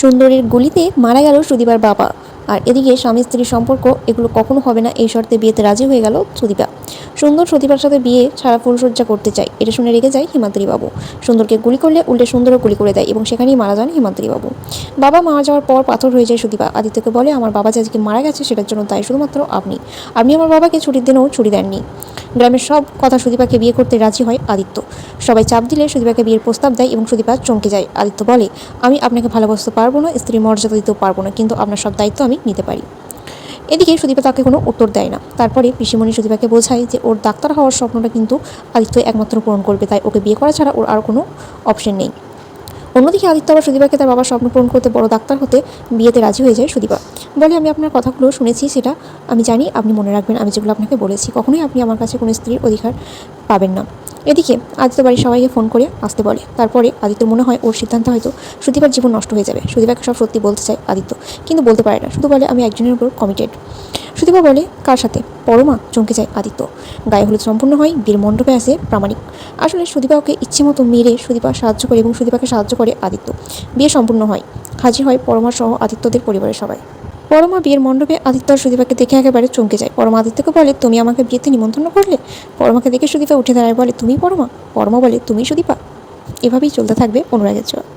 সুন্দরীর গুলিতে মারা গেল সুদীপার বাবা। আর এদিকে স্বামী স্ত্রীর সম্পর্ক, এগুলো কখনো হবে না, এই শর্তে বিয়েতে রাজি হয়ে গেল সুদীপা। সুন্দর সুদীপার সাথে বিয়ে ছাড়া ফুলসজ্জা করতে চায়, এটা শুনে রেগে যায় হিমাদ্রি বাবু সুন্দরকে গুলি করলে উল্টে সুন্দরও গুলি করে দেয় এবং সেখানেই মারা যান হিমাদ্রি বাবু বাবা মারা যাওয়ার পর পাথর হয়ে যায় সুদীপা। আদিত্যকে বলে, আমার বাবা যে আজকে মারা গেছে, সেটার জন্য তাই শুধুমাত্র আপনি। আপনি আমার বাবাকে ছুটির দিনেও ছুটি দেননি। গ্রামের সব কথা সুদীপাকে বিয়ে করতে রাজি হয় আদিত্য। সবাই চাপ দিলে সুদীপাকে বিয়ের প্রস্তাব দেয় এবং সুদীপা চমকে যায়। আদিত্য বলে, আমি আপনাকে ভালোবাসতে পারব না, স্ত্রীর মর্যাদা দিতেও পারব না, কিন্তু আপনার সব দায়িত্ব আমি নিতে পারি। এদিকে সুদীপা তাকে কোনো উত্তর দেয় না। তারপরে পিসিমণি সুদীপাকে বোঝায় যে, ওর ডাক্তার হওয়ার স্বপ্নটা কিন্তু আদিত্য একমাত্র পূরণ করবে, তাই ওকে বিয়ে করা ছাড়া ওর আর কোনো অপশন নেই। অন্যদিকে আদিত্য আবার সুদীপাকে তার বাবার স্বপ্ন পূরণ করতে বড় ডাক্তার হতে বিয়েতে রাজি হয়ে যায় সুদীপা। বলে, আমি আপনার কথাগুলো শুনেছি, সেটা আমি জানি, আপনি মনে রাখবেন, আমি যেগুলো আপনাকে বলেছি, কখনোই আপনি আমার কাছে কোনো স্ত্রীর অধিকার পাবেন না। এদিকে আদিত্য বাড়ির সবাইকে ফোন করে আসতে বলে। তারপরে আদিত্যর মনে হয়, ওর সিদ্ধান্ত হয়তো সুদীপার জীবন নষ্ট হয়ে যাবে। সুদীপাকে সব সত্যি বলতে চায় আদিত্য, কিন্তু বলতে পারে না। শুধু বলে, আমি একজনের উপর কমিটেড সুদীপা বলে, কার সাথে? পরমা, চমকে যায় আদিত্য। গায়ে হলুদ সম্পূর্ণ হয়, বীর মণ্ডপে আসে প্রামাণিক। আসলে সুদীপা ওকে ইচ্ছে মতো মেরে সুদীপা সাহায্য করে এবং সুদীপাকে সাহায্য করে আদিত্য। বিয়ে সম্পূর্ণ হয়। হাজির হয় পরমা সহ আদিত্যদের পরিবারের সবাই। পরমা বিয়ের মণ্ডপে আদিত্য আর সুদীপাকে দেখে একেবারে চমকে যায়। পরমা আদিত্যকে বলে, তুমি আমাকে বিয়েতে নিমন্ত্রণ করলে? পরমাকে দেখে সুদীপা উঠে দাঁড়ায় বলে, তুমি পরমা? পরমা বলে, তুমি সুদীপা। এভাবেই চলতে থাকবে অনুরাগের ছোঁয়া।